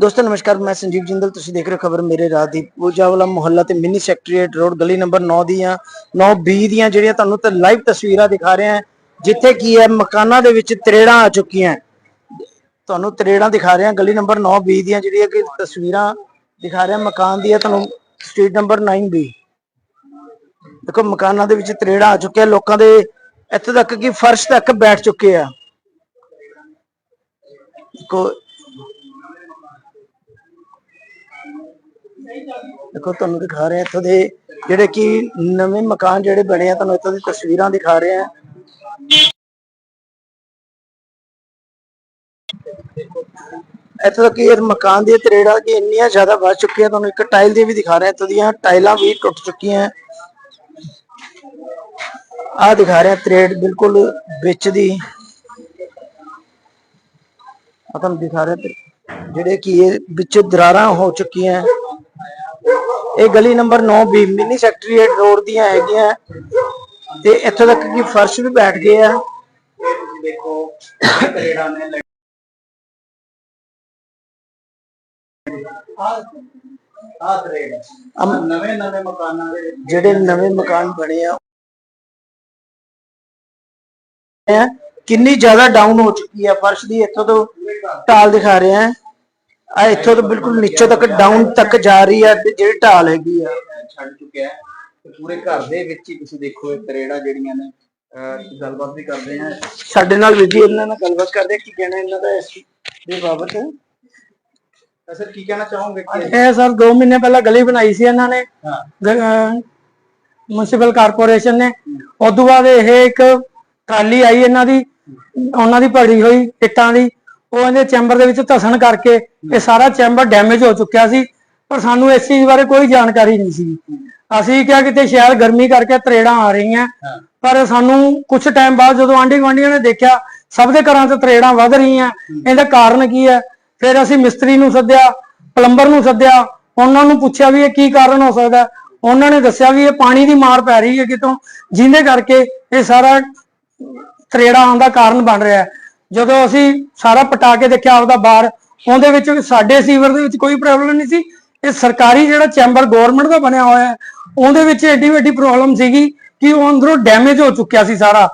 ਦੋਸਤੋ, ਨਮਸਕਾਰ, ਮੈਂ ਸੰਜੀਵ ਜਿੰਦਲ। ਤੁਸੀਂ ਦੇਖ ਰਹੇ ਹੋ ਖਬਰ ਮੇਰੇ ਰਾਤ ਦੀ। ਪੂਜਾ ਵਾਲਾ ਮੁਹੱਲਾ ਤੇ ਮਿੰਨੀ ਸੈਕਟਰੀਏਟ ਰੋਡ ਗਲੀ ਨੰਬਰ 9 ਦੀਆਂ 9B ਦੀਆਂ ਜਿਹੜੀਆਂ ਤੁਹਾਨੂੰ ਤੇ ਲਾਈਵ ਤਸਵੀਰਾਂ ਦਿਖਾ ਰਹੇ ਹਾਂ, ਜਿੱਥੇ ਕੀ ਹੈ, ਮਕਾਨਾਂ ਦੇ ਵਿੱਚ ਤਰੇੜਾਂ ਆ ਚੁੱਕੀਆਂ ਤੁਹਾਨੂੰ ਤਰੇੜਾਂ ਦਿਖਾ ਰਹੇ ਹਾਂ, ਗਲੀ ਨੰਬਰ 9B ਦੀਆਂ ਜਿਹੜੀਆਂ ਕਿ ਤਸਵੀਰਾਂ ਦਿਖਾ ਰਹੇ ਹਾਂ, ਮਕਾਨ ਦੀ ਤੁਹਾਨੂੰ ਸਟਰੀਟ ਨੰਬਰ 9B ਦੇਖੋ, ਮਕਾਨਾਂ ਦੇ ਵਿੱਚ ਤਰੇੜਾ ਆ ਚੁੱਕਿਆ, ਲੋਕਾਂ ਦੇ ਇੱਥੇ ਤੱਕ ਕਿ ਫਰਸ਼ ਤੱਕ ਬੈਠ ਚੁੱਕੇ ਆ। ਦੇਖੋ ਦੇਖੋ, ਤੁਹਾਨੂੰ ਦਿਖਾ ਰਹੇ ਇੱਥੋਂ ਦੇ ਜਿਹੜੇ ਕਿ ਨਵੇਂ ਮਕਾਨ ਜਿਹੜੇ ਬਣੇ ਆ, ਤੁਹਾਨੂੰ ਇੱਥੋਂ ਦੀ ਤਸਵੀਰਾਂ ਦਿਖਾ ਰਹੇ ਹਾਂ। ਇੱਥੋਂ ਤੱਕ ਇਹ ਮਕਾਨ ਦੀ ਤਰੇੜਾ ਕਿ ਇੰਨੀਆਂ ਜ਼ਿਆਦਾ ਵੱਧ ਚੁੱਕੀਆਂ, ਤੁਹਾਨੂੰ ਇੱਕ ਟਾਈਲ ਦੀ ਵੀ ਦਿਖਾ ਰਹੇ, ਇੱਥੋਂ ਦੀਆਂ ਟਾਈਲਾਂ ਵੀ ਟੁੱਟ ਚੁੱਕੀਆਂ। ਆ ਦਿਖਾ ਰਹੇ ਤਰੇੜ ਬਿਲਕੁਲ ਵਿੱਚ ਦੀ। ਆ ਤੁਹਾਨੂੰ ਦਿਖਾ ਰਹੇ ਜਿਹੜੇ ਕਿ ਇਹ ਵਿੱਚ ਦਰਾਰਾਂ ਹੋ ਚੁੱਕੀਆਂ। ਇਹ ਗਲੀ number 9 B mini secretariat road ਦੀਆਂ ਹੈਗੀਆਂ। ਤੇ ਇੱਥੇ ਤੱਕ ਕਿ ਫਰਸ਼ ਵੀ ਬੈਠ ਗਏ ਆ। ਦੇਖੋ ਤਰੇੜਾਂ ਨੇ ਆ ਤਰੇੜ ਨਵੇਂ ਨਵੇਂ ਮਕਾਨਾਂ ਦੇ ਜਿਹੜੇ ਨਵੇਂ ਮਕਾਨ ਬਣੇ ਆ ਹੈ। ਕਿੰਨੀ ਜ਼ਿਆਦਾ ਡਾਊਨ ਹੋ ਚੁੱਕੀ ਹੈ ਫਰਸ਼ ਦੀ ਇੱਥੋਂ ਤੋਂ ਢਾਲ ਦਿਖਾ ਰਹੇ ਆ ਆ ਇੱਥੋਂ ਤੋਂ ਬਿਲਕੁਲ ਨੀਚੇ ਤੱਕ ਡਾਊਨ ਤੱਕ ਜਾ ਰਹੀ ਹੈ ਤੇ ਜਿਹੜੀ ਢਾਲ ਹੈਗੀ ਆ। ਛੱਡ ਚੁੱਕਿਆ ਹੈ। ਤੇ ਪੂਰੇ ਘਰ ਦੇ ਵਿੱਚ ਹੀ ਤੁਸੀਂ ਦੇਖੋ ਇਹ ਤਰੇੜਾਂ ਜਿਹੜੀਆਂ ਨੇ ਅਹ ਗੱਲਬਾਤ ਵੀ ਕਰਦੇ ਆ ਸਾਡੇ ਨਾਲ ਵੀ ਜੀ ਇਹਨਾਂ ਨਾਲ ਗੱਲਬਾਤ ਕਰਦੇ ਆ, ਕੀ ਕਹਿਣਾ ਇਹਨਾਂ ਦਾ ਇਸ ਦੇ ਬਾਬਤ? ਅਸਰ ਕੀ ਕਹਿਣਾ ਚਾਹੋਗੇ ਕਿ ਇਹ ਸਰ 2 ਮਹੀਨੇ ਪਹਿਲਾਂ ਗਲੀ ਬਣਾਈ ਸੀ ਇਹਨਾਂ ਨੇ। ਹਾਂ। ਮਿਊਨਿਸਪਲ ਕਾਰਪੋਰੇਸ਼ਨ ਨੇ। ਉਦੋਂ ਬਾਅਦ ਇਹ ਇੱਕ ਟਰਾਲੀ ਆਈ ਇਹਨਾਂ ਦੀ ਉਹਨਾਂ ਦੀ ਭਰੀ ਹੋਈ ਇੱਟਾਂ ਦੀ ਉਹ ਇਹਦੇ ਚੈਂਬਰ ਦੇ ਵਿੱਚ ਧਸਣ ਕਰਕੇ ਇਹ ਸਾਰਾ ਚੈਂਬਰ ਡੈਮੇਜ ਹੋ ਚੁੱਕਿਆ ਸੀ ਪਰ ਸਾਨੂੰ ਇਸ ਚੀਜ਼ ਬਾਰੇ ਕੋਈ ਜਾਣਕਾਰੀ ਨਹੀਂ ਸੀ। ਅਸੀਂ ਕਿਹਾ ਕਿਤੇ ਸ਼ਾਇਦ ਗਰਮੀ ਕਰਕੇ ਤਰੇੜਾਂ ਆ ਰਹੀਆਂ ਪਰ ਸਾਨੂੰ ਕੁਝ ਟਾਈਮ ਬਾਅਦ ਜਦੋਂ ਆਂਢੀ ਗੁਆਂਢੀਆਂ ਨੇ ਦੇਖਿਆ ਸਭ ਦੇ ਘਰਾਂ 'ਚ ਤਰੇੜਾਂ ਵੱਧ ਰਹੀਆਂ ਇਹਦਾ ਕਾਰਨ ਕੀ ਹੈ? ਫਿਰ ਅਸੀਂ ਮਿਸਤਰੀ ਨੂੰ ਸੱਦਿਆ ਪਲੰਬਰ ਨੂੰ ਸੱਦਿਆ ਉਹਨਾਂ ਨੂੰ ਪੁੱਛਿਆ ਵੀ ਇਹ ਕੀ ਕਾਰਨ ਹੋ ਸਕਦਾ। ਉਹਨਾਂ ਨੇ ਦੱਸਿਆ ਵੀ ਇਹ ਪਾਣੀ ਦੀ ਮਾਰ ਪੈ ਰਹੀ ਹੈ ਕਿਤੋਂ ਜਿਹਦੇ ਕਰਕੇ ਇਹ ਸਾਰਾ ਤਰੇੜਾ ਆਉਣ ਦਾ ਕਾਰਨ ਬਣ ਰਿਹਾ ਹੈ। ਜਦੋਂ ਅਸੀਂ ਸਾਰਾ ਪਟਾ ਕੇ ਦੇਖਿਆ ਆਪਦਾ ਬਾਹਰ, ਉਹਦੇ ਵਿੱਚ ਸਾਡੇ ਸੀਵਰ ਦੇ ਵਿੱਚ ਕੋਈ ਪ੍ਰੋਬਲਮ ਨਹੀਂ ਸੀ। ਇਹ ਸਰਕਾਰੀ ਜਿਹੜਾ ਚੈਂਬਰ ਗਵਰਨਮੈਂਟ ਦਾ ਬਣਿਆ ਹੋਇਆ ਹੈ, ਉਹਦੇ ਵਿੱਚ ਏਡੀ ਵੱਡੀ ਪ੍ਰੋਬਲਮ ਸੀਗੀ ਕਿ ਉਹ ਅੰਦਰੋਂ ਡੈਮੇਜ ਹੋ ਚੁੱਕਿਆ ਸੀ ਸਾਰਾ।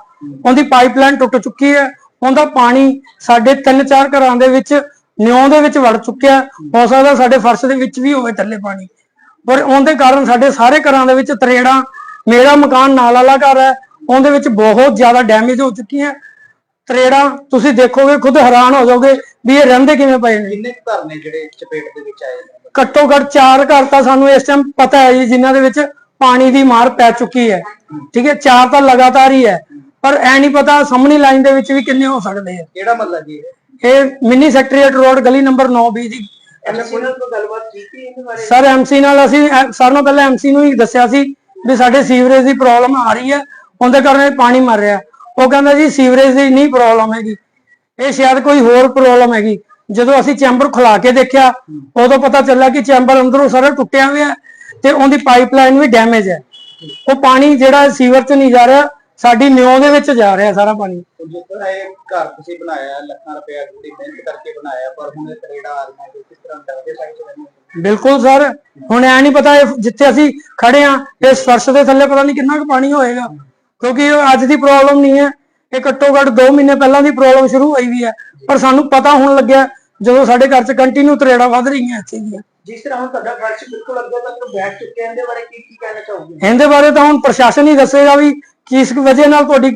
ਉਹਦੀ ਪਾਈਪਲਾਈਨ ਟੁੱਟ ਚੁੱਕੀ ਹੈ, ਉਹਦਾ ਪਾਣੀ ਸਾਡੇ ਤਿੰਨ ਚਾਰ ਘਰਾਂ ਦੇ ਵਿੱਚ, ਨਿਉਂ ਦੇ ਵਿੱਚ ਵੜ ਚੁੱਕਿਆ ਹੋ ਸਕਦਾ ਸਾਡੇ ਫਰਸ਼ ਦੇ ਵਿੱਚ ਵੀ ਹੋਵੇ ਥੱਲੇ ਪਾਣੀ। ਪਰ ਉਹਦੇ ਕਾਰਨ ਸਾਡੇ ਸਾਰੇ ਘਰਾਂ ਦੇ ਵਿੱਚ ਤਰੇੜਾਂ, ਮੇਰਾ ਮਕਾਨ ਨਾਲ ਵਾਲਾ ਘਰ ਹੈ ਉਹਦੇ ਵਿੱਚ ਬਹੁਤ ਜ਼ਿਆਦਾ ਡੈਮੇਜ ਹੋ ਚੁੱਕੀਆਂ ਤਰੇੜਾਂ ਤੁਸੀਂ ਦੇਖੋਗੇ ਖੁਦ ਹੈਰਾਨ ਹੋ ਜਾਓਗੇ ਵੀ ਇਹ ਰਹਿੰਦੇ ਕਿਵੇਂ ਪਏ ਨੇ। ਕਿੰਨੇ ਕੁ ਘਰ ਨੇ ਜਿਹੜੇ ਚਪੇਟ ਦੇ ਵਿੱਚ ਆਏ ਨੇ? ਘੱਟੋ ਘੱਟ ਚਾਰ ਘਰ ਤਾਂ ਸਾਨੂੰ ਇਸ ਟਾਈਮ ਪਤਾ ਹੈ ਜੀ ਜਿਨ੍ਹਾਂ ਦੇ ਵਿੱਚ ਪਾਣੀ ਦੀ ਮਾਰ ਪੈ ਚੁੱਕੀ ਹੈ। ਠੀਕ ਹੈ ਚਾਰ ਤਾਂ ਲਗਾਤਾਰ ਹੀ ਹੈ। ਪਰ ਐ ਨਹੀਂ ਪਤਾ ਸਾਹਮਣੀ ਲਾਈਨ ਦੇ ਵਿੱਚ ਵੀ ਕਿੰਨੇ ਹੋ ਸਕਦੇ ਆ ਕਿਹੜਾ ਮਹੱਲਾ ਜੀ ਇਹ? ਇਹ ਮਿੰਨੀ ਸੈਕਟਰੀਏਟ ਰੋਡ ਗਲੀ ਨੰਬਰ 9B ਜੀ। ਐਮਸੀ ਨਾਲ ਕੋਈ ਗੱਲਬਾਤ ਕੀਤੀ ਇਹਦੇ ਬਾਰੇ? ਸਰ ਐਮਸੀ ਨਾਲ ਅਸੀਂ ਐ- ਸਾਰਿਆਂ ਨਾਲੋਂ ਪਹਿਲਾਂ ਐਮਸੀ ਨੂੰ ਹੀ ਦੱਸਿਆ ਸੀ ਵੀ ਸਾਡੇ ਸੀਵਰੇਜ ਦੀ ਪ੍ਰੋਬਲਮ ਆ ਰਹੀ ਹੈ। ਉਹਦੇ ਕਾਰਨ ਇਹ ਪਾਣੀ ਮਰ ਰਿਹਾ। ਉਹ ਕਹਿੰਦਾ ਜੀ ਸੀਵਰੇਜ ਦੀ ਨਹੀਂ ਪ੍ਰੋਬਲਮ ਹੈਗੀ। ਇਹ ਸ਼ਾਇਦ ਕੋਈ ਹੋਰ ਪ੍ਰੋਬਲਮ ਹੈਗੀ। ਜਦੋਂ ਅਸੀਂ ਚੈਂਬਰ ਖੁਲਾ ਕੇ ਦੇਖਿਆ ਉਦੋਂ ਪਤਾ ਚੱਲਿਆ ਕਿ ਚੈਂਬਰ ਅੰਦਰੋਂ ਸਾਰਾ ਟੁੱਟਿਆ ਹੋਇਆ ਤੇ ਉਹਦੀ ਪਾਈਪਲਾਈਨ ਵੀ ਡੈਮੇਜ ਹੈ। ਉਹ ਪਾਣੀ ਜਿਹੜਾ ਸੀਵਰ 'ਚ ਨਹੀਂ ਜਾ ਰਿਹਾ ਸਾਡੀ ਨਿਉਂ ਦੇ ਵਿੱਚ ਜਾ ਰਿਹਾ ਸਾਰਾ ਪਾਣੀ। ਜਿੱਦਾਂ ਇਹ ਘਰ ਤੁਸੀਂ ਬਣਾਇਆ ਲੱਖਾਂ ਰੁਪਏ ਦੀ ਮਿਹਨਤ ਕਰਕੇ ਬਣਾਇਆ ਪਰ ਹੁਣ ਇਹ ਤਰੇੜਾਂ ਆ ਰਹੀਆਂ ਜੋ ਕਿਸ ਤਰ੍ਹਾਂ ਡਰਦੇ ਸਾਈਡ ਤੇ ਰਹਿੰਦੇ ਹੋ? ਬਿਲਕੁਲ ਸਰ ਹੁਣ ਐ ਨਹੀਂ ਪਤਾ ਇਹ ਜਿੱਥੇ ਅਸੀਂ ਖੜੇ ਆ ਇਸ ਫਰਸ਼ ਦੇ ਥੱਲੇ ਪਤਾ ਨਹੀਂ ਕਿੰਨਾ ਕੁ ਪਾਣੀ ਹੋਏਗਾ। ਕਿਉਂਕਿ ਇਹ ਅੱਜ ਦੀ ਪ੍ਰੋਬਲਮ ਨਹੀਂ ਹੈ। ਇਹ ਘੱਟੋ ਘੱਟ 2 ਮਹੀਨੇ ਪਹਿਲਾਂ ਦੀ ਪ੍ਰੋਬਲਮ ਸ਼ੁਰੂ ਹੋਈ ਵੀ ਹੈ। ਪਰ ਸਾਨੂੰ ਪਤਾ ਹੁਣ ਲੱਗਿਆ ਜਦੋਂ ਸਾਡੇ ਘਰ 'ਚ ਕੰਟੀਨਿਊ ਤਰੇੜਾ ਵੱਧ ਰਹੀਆਂ ਇੱਥੇ ਦੀਆਂ। ਜਿਸ ਤਰ੍ਹਾਂ ਹੁਣ ਤੁਹਾਡਾ ਫਰਸ਼ ਬਿਲਕੁਲ ਅੱਗੇ ਤੱਕ ਬੈਠ ਚੁੱਕਿਆ ਇਹਦੇ ਬਾਰੇ ਕੀ ਕੀ ਕਹਿਣਾ ਚਾਹੋਗੇ? ਇਹਦੇ ਬਾਰੇ ਤਾਂ ਹੁਣ ਪ੍ਰਸ਼ਾਸਨ ਹੀ ਦੱਸੇਗਾ ਵੀ ਕਿਸ ਵਜ੍ਹਾ ਨਾਲ ਤੁਹਾਡੀ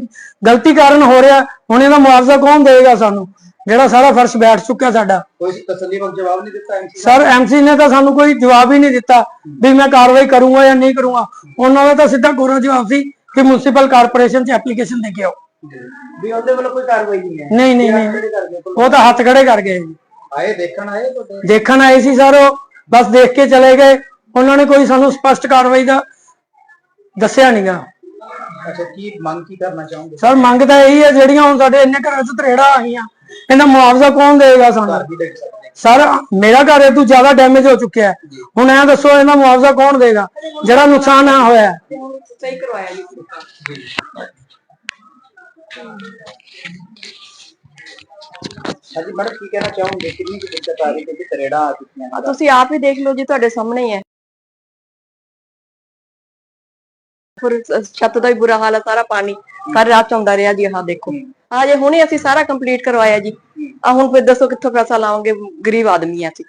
ਗਲਤੀ ਕਾਰਨ ਹੋ ਰਿਹਾ। ਹੁਣ ਇਹਦਾ ਮੁਆਵਜ਼ਾ ਕੌਣ ਦੇਵੇਗਾ ਸਾਨੂੰ? ਜਿਹੜਾ ਸਾਰਾ ਫਰਸ਼ ਬੈਠ ਚੁੱਕਿਆ ਸਾਡਾ। ਕੋਈ ਤਸੱਲੀ ਬਖਸ਼ ਜਵਾਬ ਨਹੀਂ ਦਿੱਤਾ ਐਮਸੀ ਸਰ ਐਮਸੀ ਨੇ ਤਾਂ ਸਾਨੂੰ ਕੋਈ ਜਵਾਬ ਹੀ ਨਹੀਂ ਦਿੱਤਾ ਵੀ ਮੈਂ ਕਾਰਵਾਈ ਕਰੂੰਗਾ ਜਾਂ ਨਹੀਂ ਕਰੂੰਗਾ। ਉਹਨਾਂ ਦਾ ਤਾਂ ਸਿੱਧਾ ਕੋਰਾ ਜਵਾਬ ਸੀ। ਮਿਊਨਿਸਪਲ ਕਾਰਪੋਰੇਸ਼ਨ 'ਚ ਐਪਲੀਕੇਸ਼ਨ ਦੇ ਕੇ ਆਓ। ਵੀ ਉਹਦੇ ਵੱਲੋਂ ਕੋਈ ਕਾਰਵਾਈ ਨਹੀਂ ਹੈ। ਨਹੀਂ ਨਹੀਂ ਨਹੀਂ। ਉਹ ਤਾਂ ਹੱਥ ਖੜੇ ਕਰ ਗਏ। ਜੀ। ਆਏ ਦੇਖਣ ਆਏ ਤੁਹਾਡੇ? ਦੇਖਣ ਆਏ ਸੀ ਸਰ ਉਹ ਬਸ ਦੇਖ ਕੇ ਚਲੇ ਗਏ। ਉਹਨਾਂ ਨੇ ਕੋਈ ਸਾਨੂੰ ਸਪਸ਼ਟ ਕਾਰਵਾਈ ਦਾ ਦੱਸਿਆ ਨਹੀਂਗਾ ਅੱਛਾ ਕੀ ਮੰਗ ਕੀ ਕਰਨਾ ਚਾਹੋਗੇ? ਸਰ ਮੰਗ ਤਾਂ ਇਹੀ ਹੈ ਜਿਹੜੀਆਂ ਹੁਣ ਸਾਡੇ ਇੰਨੇ ਘਰਾਂ 'ਚ ਤਰੇੜਾ ਆਈਆਂ ਇਹਦਾ ਮੁਆਵਜ਼ਾ ਕੌਣ ਦੇਵੇਗਾ ਸਾਨੂੰ? ਘਰ ਵੀ ਦੇਖ ਸਕਦੇ। ਸਰ ਮੇਰਾ ਘਰ ਇਹ ਤੋਂ ਜ਼ਿਆਦਾ ਡੈਮੇਜ ਹੋ ਚੁੱਕਿਆ ਹੈ। ਹੁਣ ਇਹ ਦੱਸੋ ਇਹਦਾ ਮੁਆਵਜ਼ਾ ਕੌਣ ਦੇਗਾ? ਜਿਹੜਾ ਨੁਕਸਾਨ ਆ ਹੋਇਆ ਹੈ। ਸਹੀ ਕਰਵਾਇਆ ਜੀ। ਹਾਂਜੀ ਮੈਡਮ ਕੀ ਕਹਿਣਾ ਚਾਹੋਗੇ? ਕਿੰਨੀ ਕੁ ਦਿੱਕਤ ਆ ਰਹੀ ਕਿਉਂਕਿ ਤਰੇੜਾਂ ਆ ਚੁੱਕੀਆਂ ਆ ਨੇ? ਤੁਸੀਂ ਆਪ ਹੀ ਦੇਖ ਲਓ ਜੀ ਤੁਹਾਡੇ ਸਾਹਮਣੇ ਹੀ ਹੈ। ਫਿਰ ਛੱਤ ਦਾ ਵੀ ਬੁਰਾ ਹਾਲ ਹੈ ਸਾਰਾ ਪਾਣੀ। ਸਾਰੀ ਰਾਤ ਚੌਂਦਾ ਰਿਹਾ ਜੀ ਆਹ ਦੇਖੋ। ਆ ਜੇ ਹੁਣੇ ਅਸੀਂ ਸਾਰਾ ਕੰਪਲੀਟ ਕਰਵਾਇਆ ਜੀ ਆ ਹੁਣ ਫਿਰ ਦੱਸੋ ਕਿੱਥੋਂ ਪੈਸਾ ਲਾਵਾਂਗੇ ਗਰੀਬ ਆਦਮੀ ਆ ਅਸੀਂ।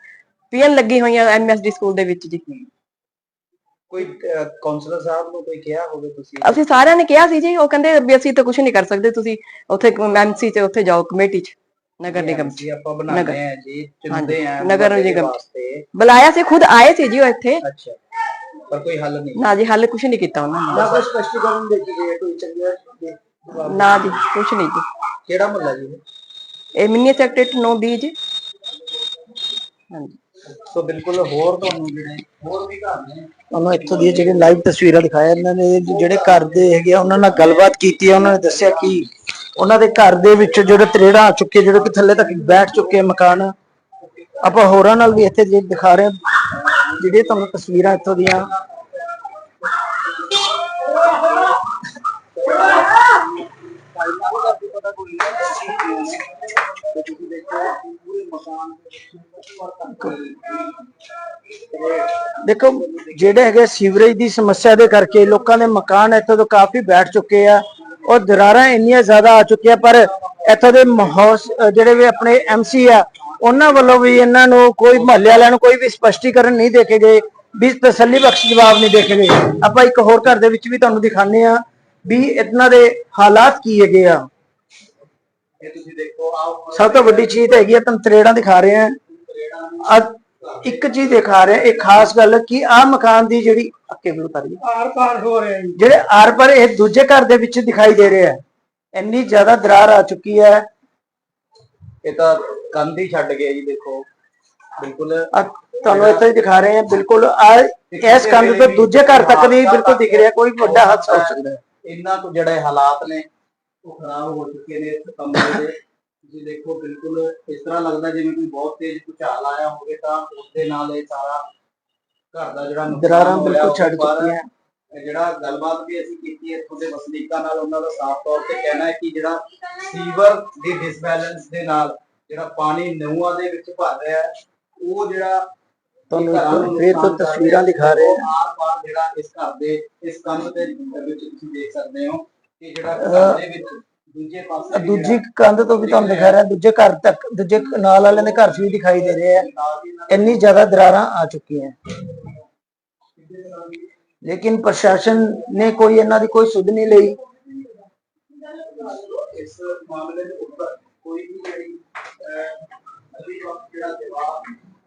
ਪੀਐਨ ਲੱਗੀ ਹੋਈਆਂ ਐਮਐਸਡੀ ਸਕੂਲ ਦੇ ਵਿੱਚ ਜੀ। ਕੋਈ ਕਾਉਂਸਲਰ ਸਾਹਿਬ ਨੂੰ ਕੋਈ ਕਿਹਾ ਹੋਵੇ ਤੁਸੀਂ? ਅਸੀਂ ਸਾਰਿਆਂ ਨੇ ਕਿਹਾ ਸੀ ਜੀ ਉਹ ਕਹਿੰਦੇ ਵੀ ਅਸੀਂ ਤਾਂ ਕੁਝ ਨਹੀਂ ਕਰ ਸਕਦੇ ਤੁਸੀਂ ਉੱਥੇ ਐਮਸੀ ਤੇ ਉੱਥੇ ਜਾਓ ਕਮੇਟੀ 'ਚ ਨਗਰ ਨਿਗਮ ਜੀ ਆਪਾਂ ਬਣਾਉਂਦੇ ਆ ਜੀ ਚੁਣਦੇ ਆ ਨਗਰ ਨਿਗਮ। ਵਾਸਤੇ। ਬੁਲਾਇਆ ਸੀ ਖੁਦ ਆਏ ਸੀ ਜੀ ਉਹ ਇੱਥੇ। ਅੱਛਾ ਪਰ ਕੋਈ ਹੱਲ ਨਹੀਂ। ਨਾ ਜੀ ਹੱਲ ਕੁਝ ਨਹੀਂ ਕੀਤਾ ਉਹਨਾਂ ਨਾ। ਕੋਈ ਸਪਸ਼ਟੀਕਰਨ ਦੇ ਕੇ ਕੋਈ ਚੰਗਾ ਨੇ ਜੀ ਕੁਝ ਨਹੀਂ ਜੀ। ਕਿਹੜਾ ਮਹੱਲਾ ਜੀ ਇਹ? ਇਹ ਮਿੰਨੀ ਸੈਕਟਰੀ 9 ਬੀ ਜੀ। ਹਾਂਜੀ। ਸੋ ਬਿਲਕੁਲ ਹੋਰ ਤੁਹਾਨੂੰ ਜਿਹੜੇ ਹੋਰ ਵੀ ਘਰ ਨੇ। ਤੁਹਾਨੂੰ ਇੱਥੋਂ ਦੀਆਂ ਜਿਹੜੇ ਲਾਈਵ ਤਸਵੀਰਾਂ ਦਿਖਾਇਆ ਇਹਨਾਂ ਨੇ ਜਿਹੜੇ ਘਰ ਦੇ ਹੈਗੇ ਆ ਉਹਨਾਂ ਨਾਲ ਗੱਲਬਾਤ ਕੀਤੀ ਹੈ ਉਹਨਾਂ ਨੇ ਦੱਸਿਆ ਕਿ ਉਹਨਾਂ ਦੇ ਘਰ ਦੇ ਵਿੱਚ ਜਿਹੜੇ ਤਰੇੜਾਂ ਆ ਚੁੱਕੇ ਜਿਹੜੇ ਕਿ ਥੱਲੇ ਤੱਕ ਬੈਠ ਚੁੱਕੇ ਆ ਮਕਾਨ। ਆਪਾਂ ਹੋਰਾਂ ਨਾਲ ਵੀ ਇੱਥੇ ਜੇ ਦਿਖਾ ਰਹੇ ਹਾਂ ਜਿਹੜੀਆਂ ਤੁਹਾਨੂੰ ਤਸਵੀਰਾਂ ਇੱਥੋਂ ਦੀਆਂ ਦੇਖੋ ਜਿਹੜੇ ਹੈਗੇ ਸੀਵਰੇਜ ਦੀ ਸਮੱਸਿਆ ਦੇ ਕਰਕੇ ਲੋਕਾਂ ਦੇ ਮਕਾਨ ਇੱਥੋਂ ਤੋਂ ਕਾਫੀ ਬੈਠ ਚੁੱਕੇ ਆ ਔਰ ਦਰਾਰਾਂ ਇੰਨੀਆਂ ਜ਼ਿਆਦਾ ਆ ਚੁੱਕੀਆਂ ਪਰ ਇੱਥੋਂ ਦੇ ਅਹ ਜਿਹੜੇ ਵੀ ਆਪਣੇ ਐਮਸੀ ਆ ਉਹਨਾਂ ਵੱਲੋਂ ਵੀ ਇਹਨਾਂ ਨੂੰ ਕੋਈ ਮਹੱਲੇ ਵਾਲਿਆਂ ਨੂੰ ਕੋਈ ਵੀ ਸਪਸ਼ਟੀਕਰਨ ਨਹੀਂ ਦੇ ਕੇ ਗਏ ਵੀ ਤਸੱਲੀ ਬਖਸ਼ ਜਵਾਬ ਨਹੀਂ ਦੇ ਕੇ ਗਏ। ਆਪਾਂ ਇੱਕ ਹੋਰ ਘਰ ਦੇ ਵਿੱਚ ਵੀ ਤੁਹਾਨੂੰ ਦਿਖਾਣੇ ਆ ਵੀ ਇਹਨਾਂ ਦੇ ਹਾਲਾਤ ਕੀ ਹੈਗੇ ਆ। ਇਹ ਤੁਸੀਂ ਦੇਖੋ ਆਓ ਸਭ ਤੋਂ ਵੱਡੀ ਚੀਜ਼ ਹੈਗੀ ਆ ਤੁਹਾਨੂੰ ਤਰੇੜਾਂ ਦਿਖਾ ਰਹੇ ਆ ਇੱਕ ਚੀਜ਼ ਦਿਖਾ ਰਹੇ ਇਹ ਖਾਸ ਗੱਲ ਕਿ ਆ ਮਕਾਨ ਦੀ ਜਿਹੜੀ ਕੇਬਲ ਉਤਾਰੀ ਆਰ ਪਾਰ ਹੋ ਰਿਹਾ ਜੀ। ਜਿਹੜੇ ਆਰ ਪਰ ਇਹ ਦੂਜੇ ਘਰ ਦੇ ਵਿੱਚ ਦਿਖਾਈ ਦੇ ਰਹੇ ਆ ਇੰਨੀ ਜ਼ਿਆਦਾ ਦਰਾਰ ਆ ਚੁੱਕੀ ਹੈ। ਇਹ ਤਾਂ ਕੰਧ ਹੀ ਛੱਡ ਗਿਆ ਜੀ ਦੇਖੋ। ਬਿਲਕੁਲ ਤੁਹਾਨੂੰ ਇੱਥੇ ਹੀ ਦਿਖਾ ਰਹੇ ਆ ਬਿਲਕੁਲ ਆ ਇਸ ਕੰਧ ਤੋਂ ਦੂਜੇ ਘਰ ਤੱਕ ਵੀ ਬਿਲਕੁਲ ਦਿਖ ਰਿਹਾ ਕੋਈ ਵੱਡਾ ਹਾਦਸਾ ਹੋ। ਸਕਦਾ ਹੈ। ਇੰਨਾ ਕੁ ਜਿਹੜੇ ਹਾਲਾਤ ਨੇ ਉਹ ਖਰਾਬ ਹੋ ਚੁੱਕੇ ਨੇ ਇਸ ਕਮਰੇ ਦੇ। ਤੁਸੀਂ ਦੇਖੋ ਬਿਲਕੁਲ ਇਸ ਤਰ੍ਹਾਂ ਲੱਗਦਾ ਜਿਵੇਂ ਕੋਈ ਬਹੁਤ ਤੇਜ਼ ਭੁਚਾਲ ਆਇਆ ਹੋਵੇ ਤਾਂ ਉਸ ਦੇ ਨਾਲ ਇਹ ਸਾਰਾ ਘਰ ਦਾ ਜਿਹੜਾ ਦਰਾਰਾਂ ਬਿਲਕੁਲ ਛੱਡ ਚੁੱਕੀਆਂ ਜਿਹੜਾ ਗੱਲਬਾਤ ਵੀ ਅਸੀਂ ਕੀਤੀ ਹੈ ਇੱਥੋਂ ਦੇ ਵਸਨੀਕਾਂ ਨਾਲ ਉਹਨਾਂ ਦਾ ਸਾਫ਼ ਤੌਰ ਤੇ ਕਹਿਣਾ ਹੈ ਕਿ ਜਿਹੜਾ ਸੀਵਰ ਦੀ ਡਿਸਬੈਲੈਂਸ ਦੇ ਨਾਲ ਜਿਹੜਾ ਪਾਣੀ ਨਹੁੰਆਂ ਦੇ ਵਿੱਚ ਭਰ ਰਿਹਾ ਹੈ ਉਹ ਜਿਹੜਾ ਤੁਹਾਨੂੰ ਫੇਰ ਤੋਂ ਤਸਵੀਰਾਂ ਦਿਖਾ ਰਹੇ ਉਹ ਆਰ-ਪਾਰ ਜਿਹੜਾ ਇਸ ਘਰ ਦੇ ਇਸ ਕੰਧ ਦੇ ਵਿੱਚ ਤੁਸੀਂ ਦੇਖ ਸਕਦੇ ਹੋ ਕਿ ਜਿਹੜਾ ਘਰ ਦੇ ਵਿੱਚ ਦੂਜੇ ਪਾਸੇ ਦੂਜੀ ਕੰਧ ਤੋਂ ਵੀ ਤੁਹਾਨੂੰ ਦਿਖਾ ਰਿਹਾ ਦੂਜੇ ਘਰ ਤੱਕ ਦੂਜੇ ਨਾਲ ਵਾਲਿਆਂ ਦੇ ਘਰ 'ਚ ਵੀ ਦਿਖਾਈ ਦੇ ਰਹੇ ਆ। ਇੰਨੀ ਜ਼ਿਆਦਾ ਦਰਾਰਾਂ ਆ ਚੁੱਕੀਆਂ। ਲੇਕਿਨ ਪ੍ਰਸ਼ਾਸਨ ਨੇ ਕੋਈ ਇਹਨਾਂ ਦੀ ਕੋਈ ਸੁਧ ਨਹੀਂ ਲਈ। ਇਸ ਮਾਮਲੇ ਦੇ ਉੱਪਰ ਕੋਈ ਵੀ ਜਿਹੜੀ ਅਹ, ਅਗਲੀ ਵਕਤ ਜਿਹੜਾ ਜਵਾਬ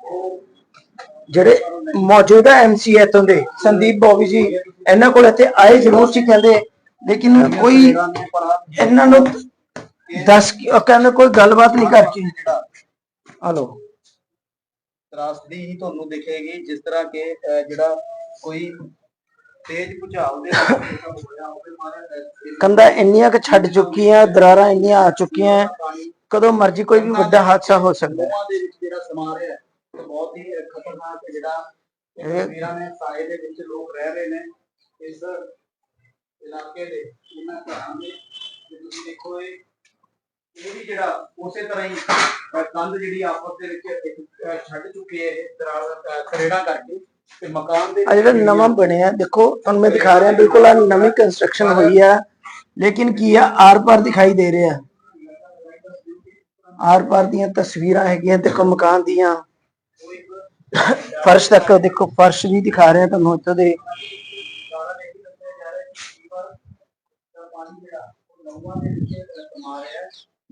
ਉਹ ਜਿਹੜੇ ਮੌਜੂਦਾ ਐਮਸੀ ਇੱਥੋਂ ਦੇ ਸੰਦੀਪ ਬੋਵੀ ਜੀ ਇਹਨਾਂ ਕੋਲ ਇੱਥੇ ਆਏ ਜ਼ਰੂਰ ਸੀ ਕਹਿੰਦੇ ਲੇਕਿਨ ਕੋਈ ਇਹਨਾਂ ਨੂੰ ਦੱਸ ਕੇ- ਉਹ ਕਹਿੰਦੇ ਕੋਈ ਗੱਲਬਾਤ ਨਹੀਂ ਕਰਕੇ ਜਿਹੜਾ ਹਲੋ। ਤਰਾਸਦੀ ਹੀ ਤੁਹਾਨੂੰ ਦਿਖੇਗੀ ਜਿਸ ਤਰ੍ਹਾਂ ਕਿ ਅਹ, ਜਿਹੜਾ ਕੋਈ ਤੇਜ਼ ਭੁਚਾਲ ਦੇ ਨਾਲ ਹੋਇਆ ਹੋਵੇ ਮਾਰੇ ਕੰਧਾਂ ਇੰਨੀਆਂ ਕਿ ਛੱਡ ਚੁੱਕੀਆਂ ਦਰਾਰਾਂ ਇੰਨੀਆਂ ਆ ਚੁੱਕੀਆਂ ਕਦੋਂ ਮਰਜ਼ੀ ਕੋਈ ਵੀ ਵੱਡਾ ਹਾਦਸਾ ਹੋ ਸਕਦਾ। ਹੈ ਨੋਹਾਂ ਦੇ ਵਿੱਚ ਜਿਹੜਾ ਸਮਾ ਰਿਹਾ ਹੈ, ਤੇ ਬਹੁਤ ਹੀ ਖਤਰਨਾਕ ਜਿਹੜਾ ਇਹ ਤਸਵੀਰਾਂ ਨੇ ਸਾਏ ਦੇ ਵਿੱਚ ਲੋਕ ਰਹਿ ਰਹੇ ਨੇ ਇਸ ਇਲਾਕੇ ਦੇ ਇਹਨਾਂ ਘਰਾਂ ਦੇ ਜੇ ਤੁਸੀਂ ਦੇਖੋ ਇਹ ਇਹ ਵੀ ਜਿਹੜਾ ਉਸੇ ਤਰ੍ਹਾਂ ਹੀ ਕੰਧ ਜਿਹੜੀ ਆਪਸ ਦੇ ਵਿੱਚ ਇੱਕ, ਛੱਡ ਚੁੱਕੀ ਹੈ ਦਰਾਰ ਕਰੇੜਾ ਕਰਕੇ ਤੇ ਮਕਾਨ ਦੇ ਆ ਜਿਹੜਾ ਨਵਾਂ ਬਣਿਆ ਦੇਖੋ ਤੁਹਾਨੂੰ ਮੈਂ ਦਿਖਾ ਰਿਹਾ ਬਿਲਕੁਲ ਆ ਨਵੀਂ ਕੰਸਟਰਕਸ਼ਨ ਹੋਈ ਆ ਲੇਕਿਨ ਕੀ ਆ ਆਰ ਪਾਰ ਦਿਖਾਈ ਦੇ ਰਿਹਾ। ਆਰ ਪਾਰ ਦੀਆਂ ਤਸਵੀਰਾਂ ਹੈਗੀਆਂ ਦੇਖੋ ਮਕਾਨ ਦੀਆਂ। ਫਰਸ਼ ਤੱਕ ਦੇਖੋ ਫਰਸ਼ ਵੀ ਦਿਖਾ ਰਿਹਾ ਤੁਹਾਨੂੰ ਇੱਥੋਂ ਦੇ।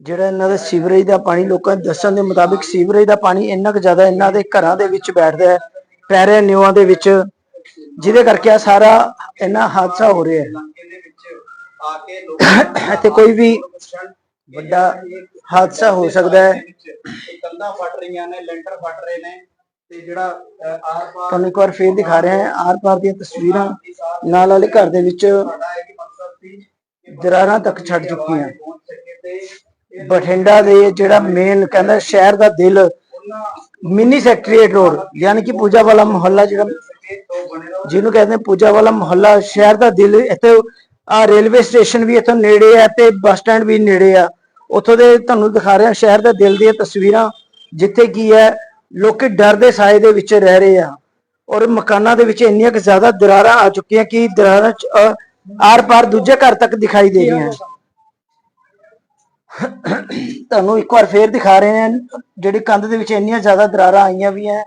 ਜਿਹੜਾ ਇਹਨਾਂ ਦੇ ਸੀਵਰੇਜ ਦਾ ਪਾਣੀ, ਲੋਕਾਂ ਦੇ ਦੱਸਣ ਦੇ ਮੁਤਾਬਿਕ ਸੀਵਰੇਜ ਦਾ ਪਾਣੀ ਇੰਨਾ ਕੁ ਜ਼ਿਆਦਾ ਇਹਨਾਂ ਦੇ ਘਰਾਂ ਦੇ ਵਿੱਚ ਬੈਠਦਾ ਹੈ ਪੈ ਨਿਵਾਂ ਦੇ ਵਿੱਚ, ਜਿਹਦੇ ਕਰਕੇ ਆ ਸਾਰਾ ਇੰਨਾ ਹਾਦਸਾ ਹੋ ਰਿਹਾ ਹੈ। ਇੱਥੇ ਕੋਈ ਵੀ ਵੱਡਾ ਹਾਦਸਾ ਹੋ ਸਕਦਾ ਹੈ। ਕੰਧਾਂ ਫਟ ਰਹੀਆਂ ਨੇ ਲੈਂਟਰ ਫਟ ਰਹੇ ਨੇ ਤੇ ਜਿਹੜਾ ਆਰ ਪਾਰ ਤੁਹਾਨੂੰ ਇੱਕ ਵਾਰ ਫੇਰ ਦਿਖਾ ਰਿਹਾ ਹਾਂ, ਆਰ ਪਾਰ ਦੀਆਂ ਤਸਵੀਰਾਂ ਨਾਲ ਵਾਲੇ ਘਰ ਦੇ ਵਿੱਚ ਸਾਡਾ ਇਹ ਵੀ ਮਕਸਦ ਸੀ ਕਿ ਦਰਾਰਾਂ ਤੱਕ ਛੱਡ ਚੁੱਕੀਆਂ। ਬਠਿੰਡਾ ਦੇ ਜਿਹੜਾ ਮੇਨ ਕਹਿੰਦਾ ਸ਼ਹਿਰ ਦਾ ਦਿਲ ਮਿੰਨੀ ਸੈਕਟਰੀਏਟ ਰੋਡ ਯਾਨੀ ਕਿ ਪੂਜਾ ਵਾਲਾ ਮੁਹੱਲਾ ਜਿਹੜਾ ਜਿਹਨੂੰ ਕਹਿੰਦੇ ਪੂਜਾ ਵਾਲਾ ਮੁਹੱਲਾ ਸ਼ਹਿਰ ਦਾ ਦਿਲ ਇੱਥੇ ਆ ਰੇਲਵੇ ਸਟੇਸ਼ਨ ਵੀ ਇੱਥੋਂ ਨੇੜੇ ਆ ਤੇ ਬੱਸ ਸਟੈਂਡ ਵੀ ਨੇੜੇ ਆ। ਉੱਥੋਂ ਦੇ ਤੁਹਾਨੂੰ ਦਿਖਾ ਰਿਹਾ ਸ਼ਹਿਰ ਦੇ ਦਿਲ ਦੀਆਂ ਤਸਵੀਰਾਂ ਜਿੱਥੇ ਕੀ ਹੈ ਲੋਕੀ ਡਰ ਦੇ ਸਾਏ ਦੇ ਵਿੱਚ ਰਹਿ ਰਹੇ ਆ। ਔਰ ਮਕਾਨਾਂ ਦੇ ਵਿੱਚ ਇੰਨੀਆਂ ਕਿ ਜ਼ਿਆਦਾ ਦਰਾਰਾਂ ਆ ਚੁੱਕੀਆਂ ਕਿ ਦਰਾਰਾਂ ਚ, ਆਰ ਪਾਰ ਦੂਜੇ ਘਰ ਤੱਕ ਦਿਖਾਈ ਦੇ ਰਹੀਆਂ। ਤੁਹਾਨੂੰ ਇੱਕ ਵਾਰ ਫੇਰ ਦਿਖਾ ਰਹੇ ਹਾਂ, ਜਿਹੜੀ ਕੰਧ ਦੇ ਵਿੱਚ ਇੰਨੀਆਂ ਜ਼ਿਆਦਾ ਦਰਾਰਾਂ ਆਈਆਂ ਵੀ ਹੈ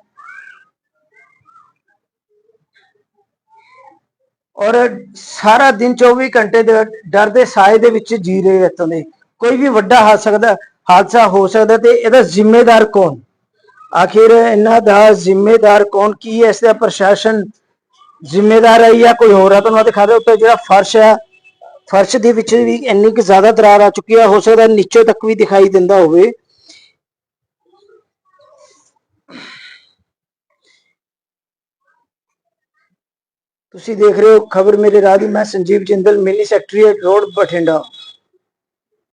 ਔਰ ਸਾਰਾ ਦਿਨ 24 ਘੰਟੇ ਦੇ ਡਰ ਦੇ ਸਾਏ ਦੇ ਵਿੱਚ ਜੀ ਰਹੇ ਇੱਥੋਂ ਦੇ ਕੋਈ ਵੀ ਵੱਡਾ ਹਾਦਸਾ ਸਕਦਾ ਹਾਦਸਾ ਹੋ ਸਕਦਾ ਤੇ ਇਹਦਾ ਜ਼ਿੰਮੇਦਾਰ ਕੌਣ? ਆਖਿਰ ਇਹਨਾਂ ਦਾ ਜ਼ਿੰਮੇਦਾਰ ਕੌਣ? ਕੀ ਹੈ? ਇਸ ਦਾ ਪ੍ਰਸ਼ਾਸਨ ਜ਼ਿੰਮੇਦਾਰ ਹੈ ਜਾਂ ਕੋਈ ਹੋਰ ਹੈ, ਤੁਹਾਨੂੰ ਦਿਖਾ ਰਿਹਾ ਉੱਤੇ ਜਿਹੜਾ ਫਰਸ਼ ਹੈ, ਫਰਸ਼ ਦੇ ਵਿੱਚ ਵੀ ਇੰਨੀ ਕਿ ਜ਼ਿਆਦਾ ਦਰਾਰ ਆ ਚੁੱਕੀ ਹੈ, ਹੋ ਸਕਦਾ ਨੀਚੇ ਤੱਕ ਵੀ ਦਿਖਾਈ ਦਿੰਦਾ ਹੋਵੇ। ਤੁਸੀਂ ਦੇਖ ਰਹੇ ਹੋ ਖਬਰ ਮੇਰੇ ਰਾਹ ਦੀ, ਮੈਂ Sanjeev Jindal, mini secretariat road Bathinda.